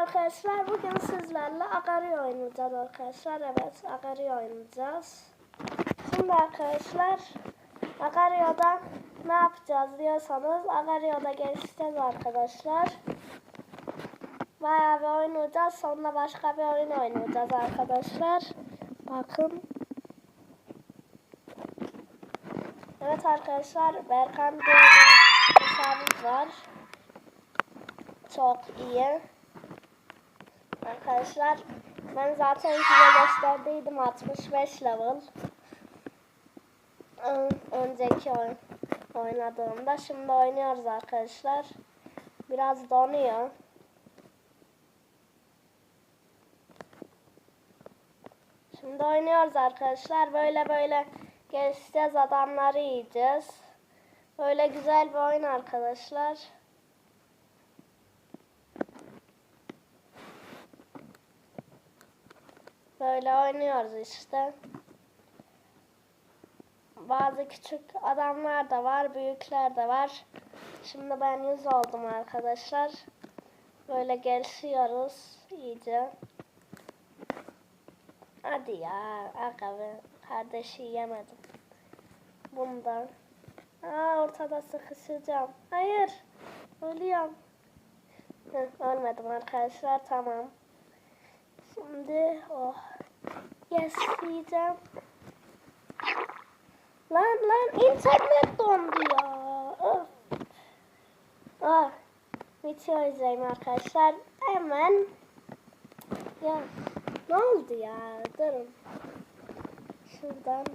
arkadaşlar bugün sizlerle Agari oynayacağız arkadaşlar. Evet Agari oynayacağız. Şimdi arkadaşlar Agario'da ne yapacağız diyorsanız Agario'da geçeceğiz arkadaşlar. Bayağı bir oynayacağız. Sonra başka bir oyun oynayacağız arkadaşlar. Bakın. Evet arkadaşlar Berkan diye bir var. Çok iyi. Arkadaşlar ben zaten size gösterdiydim 65 level. Ön- Önceki oyun oynadığımda. Şimdi oynuyoruz arkadaşlar. Biraz donuyor. Şimdi oynuyoruz arkadaşlar. Böyle böyle geçeceğiz. Adamları yiyeceğiz. Böyle güzel bir oyun arkadaşlar. Böyle oynuyoruz işte. Bazı küçük adamlar da var, büyükler de var. Şimdi ben yüz oldum arkadaşlar. Böyle gelişiyoruz iyice. Hadi ya, aga. Kardeşi yemedim. Bundan. Aa, ortada sıkışacağım. Hayır, ölüyorum. Hı, ölmedim arkadaşlar, tamam. Şimdi oh. Yes diyeceğim. Lan lan internet dondu ya. Öf. Ah. Video izleyeyim arkadaşlar. Hemen. Ya ne oldu ya? Durun. Şuradan.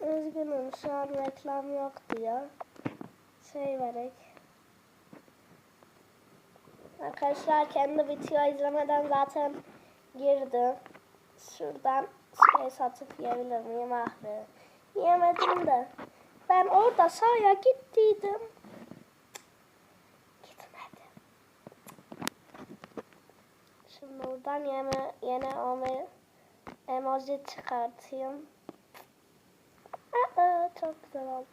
Üzgünüm şu an reklam yok diyor. Şey verek. Arkadaşlar kendi video izlemeden zaten girdi. Şuradan şey satıp yiyebilir miyim ah be. Yemedim de. Ben orada sahaya gittiydim. Gitmedim. Şimdi buradan yeme, yine ome, emoji çıkartayım. Aa, çok güzel oldu.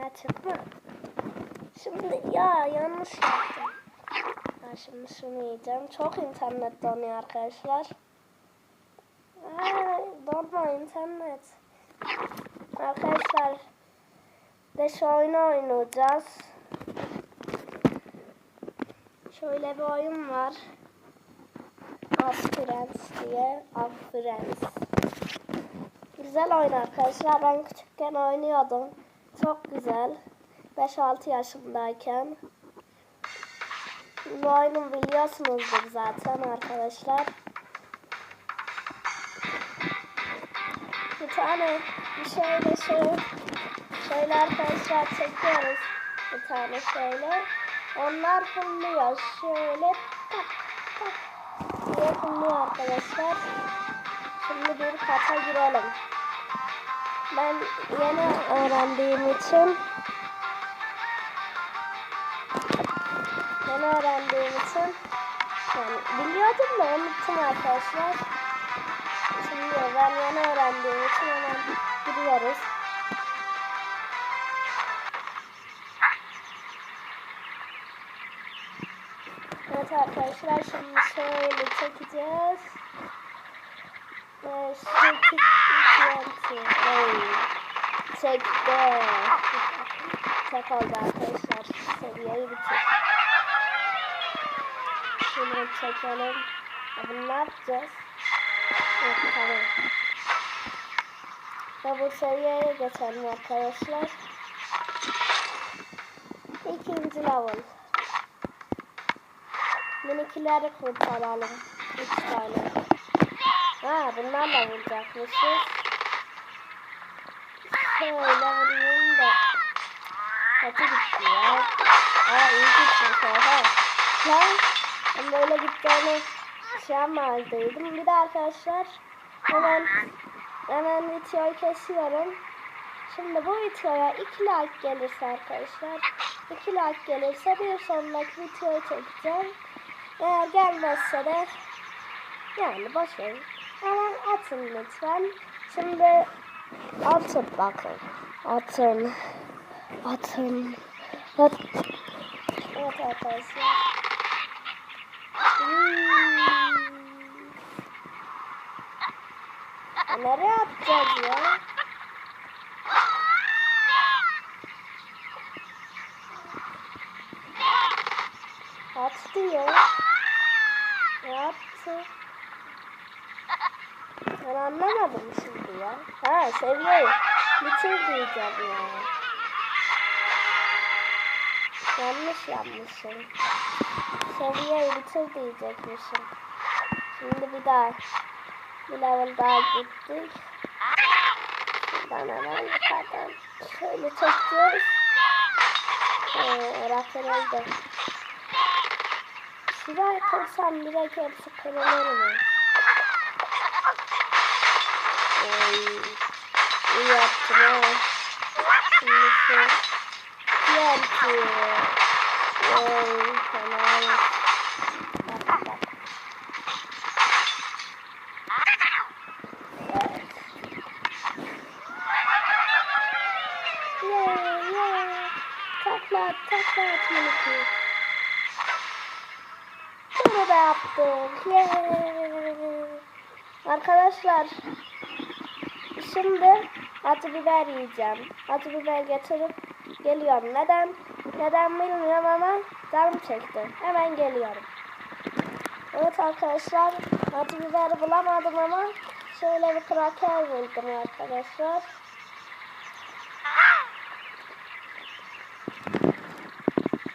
Ya çıkma. Şimdi ya yanlış yaptım. Ha, şimdi şunu yiyeceğim. Çok internet donuyor arkadaşlar. Aa, donma internet. Arkadaşlar de şu oyunu oynayacağız. Şöyle bir oyun var. Aspirants diye. Aspirants. Güzel oyun arkadaşlar. Ben küçükken oynuyordum. Çok güzel. 5-6 yaşındayken. Bu oyunu biliyorsunuzdur zaten arkadaşlar. Bir tane bir şeyle şey, şöyle arkadaşlar çekiyoruz. Bir tane şöyle. Onlar fırlıyor. Şöyle tak tak diye arkadaşlar. Şimdi bir kata girelim. Ben yeni öğrendiğim için yeni öğrendiğim için yani biliyordum da unuttum arkadaşlar. Şimdi ben yeni öğrendiğim için hemen giriyoruz. Evet arkadaşlar şimdi şöyle çekeceğiz. Ve çekip Çekti. Tek oldu arkadaşlar. Seviyeyi bitir. Şunu çekelim. Bunu ne yapacağız? Evet, tamam. Ve bu seviyeye geçelim arkadaşlar. İkinci level. Minikileri kurtaralım. Üç tane. Ha bunlarla vuracakmışız. Şöyle vurayım da. Kötü gitti ya. Aa iyi oha. Lan ben böyle gittiğini şey yapmazdıydım. Bir de arkadaşlar hemen hemen videoyu kesiyorum. Şimdi bu videoya 2 like gelirse arkadaşlar 2 like gelirse bir sonraki videoyu çekeceğim. Eğer gelmezse de yani boş verin. Hemen atın lütfen. Şimdi atın bakın. Atın. Atın. At. Evet arkadaşlar. Hmm. Nereye atacağız ya? Attı ya. Ne attı? Ben anlamadım şimdi ya. Ha seviyeyi bitir diyeceğim ya. Yanlış yapmışım. Seviyeyi bitir diyecekmişim. Şimdi bir daha bir level daha gittik. Şuradan hemen yukarıdan şöyle çekiyoruz. Ee, rafinaydı. Şuraya kırsam direkt hepsi kırılır mı? Oy. İyi yaptım ha. Şimdi şu diğer ki. Takla takla at minik. Bunu da yaptık. Yeah. Arkadaşlar şimdi acı biber yiyeceğim. Acı biber getirip geliyorum. Neden? Neden bilmiyorum ama canım çekti. Hemen geliyorum. Evet arkadaşlar acı biberi bulamadım ama şöyle bir kraker buldum arkadaşlar.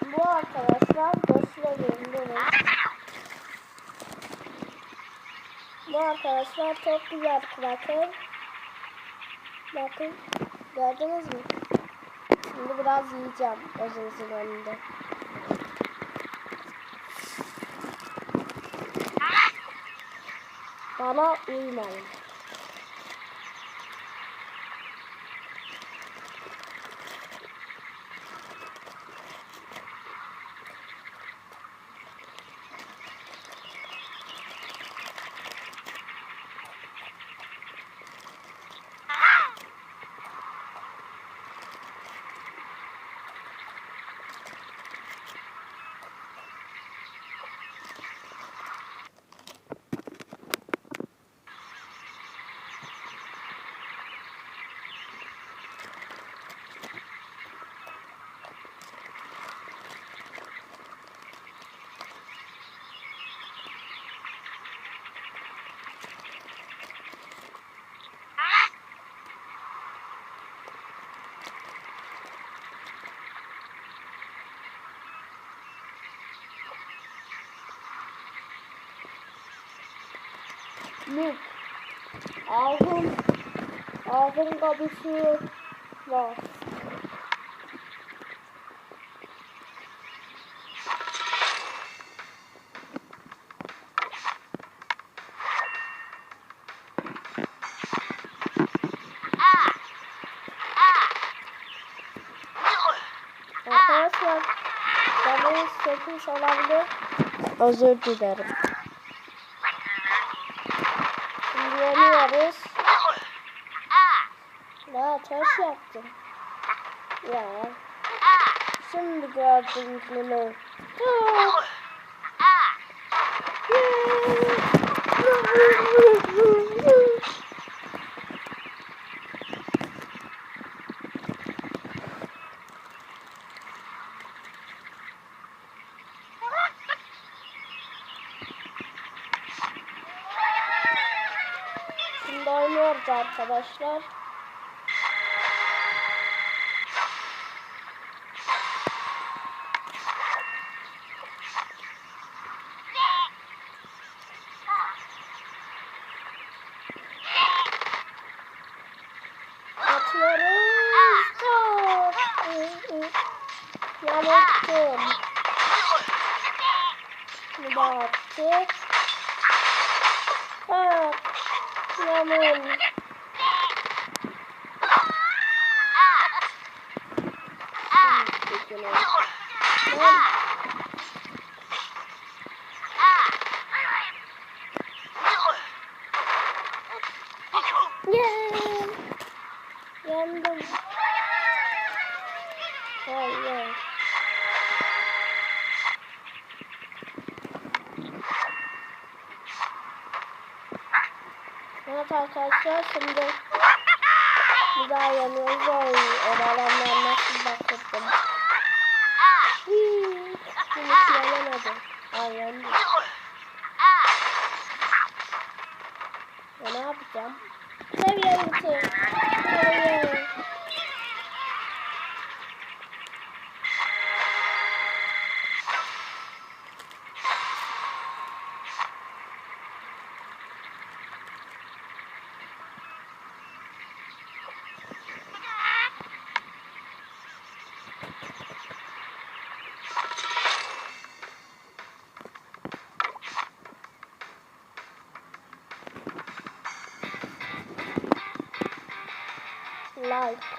Bu arkadaşlar göstereyim bunu. Bu arkadaşlar çok güzel kraker. Bakın gördünüz mü? Şimdi biraz yiyeceğim gözünüzün önünde. Bana uymayın. Mük. Ağzım. Ağzım kabısı var. Arkadaşlar canınız çekmiş olabilir. Özür dilerim. Şimdi yeniyoruz. Daha taş yaptım. Ya. Şimdi gördüm bunu. Şimdi oynuyoruz arkadaşlar. Yanılttım. Bir daha attık. Bak. Yamun. Yandım. Hayır. Evet arkadaşlar şimdi bir daha yanıyoruz. Oy, oralarına nasıl bakırdım. Hii, Bunu kullanamadım. Ay yandı. Ya ne yapacağım? Seviye bitir. Like.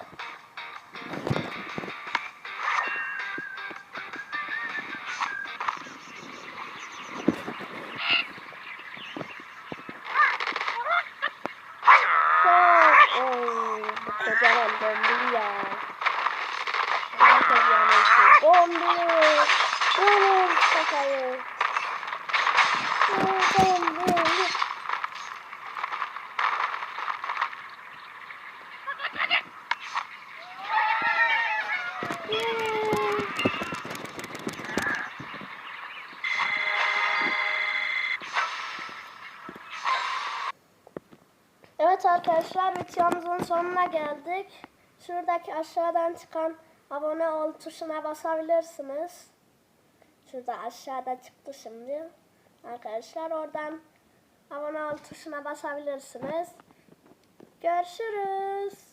Arkadaşlar videomuzun sonuna geldik. Şuradaki aşağıdan çıkan abone ol tuşuna basabilirsiniz. Şurada aşağıda çıktı şimdi. Arkadaşlar oradan abone ol tuşuna basabilirsiniz. Görüşürüz.